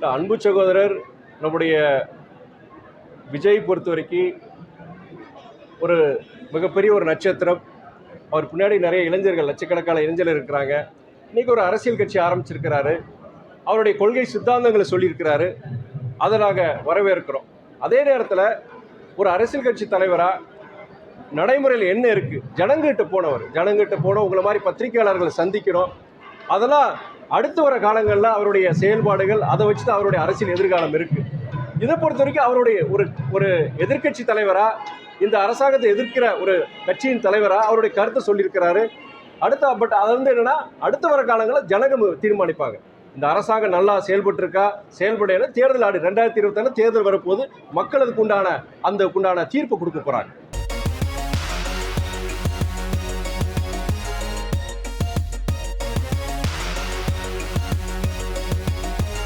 இல்ல, அன்பு சகோதரர் நம்முடைய விஜய் பொறுத்த வரைக்கும் ஒரு மிகப்பெரிய ஒரு நட்சத்திரம். அவர் பின்னாடி நிறைய இளைஞர்கள் லட்சக்கணக்கான இளைஞர்கள் இருக்கிறாங்க. இன்றைக்கி ஒரு அரசியல் கட்சி ஆரம்பிச்சிருக்கிறாரு. அவருடைய கொள்கை சித்தாந்தங்களை சொல்லியிருக்கிறாரு. அதை நாங்கள் வரவேற்கிறோம். அதே நேரத்தில் ஒரு அரசியல் கட்சி தலைவராக நடைமுறையில் என்ன இருக்குது ஜனங்கிட்ட போனவர். ஜனங்கிட்ட போன உங்களை மாதிரி பத்திரிகையாளர்களை சந்திக்கிறோம் அதெல்லாம் அடுத்து வர காலங்களில் அவருடைய செயல்பாடுகள் அதை வச்சு தான் அவருடைய அரசியல் எதிர்காலம் இருக்குது இதை பொறுத்த வரைக்கும் அவருடைய ஒரு ஒரு எதிர்க்கட்சி தலைவராக இந்த அரசாங்கத்தை எதிர்க்கிற ஒரு கட்சியின் தலைவராக அவருடைய கருத்தை சொல்லியிருக்கிறாரு. அடுத்த பட் அது வந்து என்னென்னா அடுத்து வர காலங்களில் ஜனகம் தீர்மானிப்பாங்க. இந்த அரசாங்கம் நல்லா செயல்பட்டு இருக்கா செயல்படையில தேர்தல் ஆடு ரெண்டாயிரத்தி இருபத்தாண்டு தேர்தல் வரப்போது மக்களுக்கு உண்டான அந்த உண்டான தீர்ப்பு கொடுக்க போகிறாங்க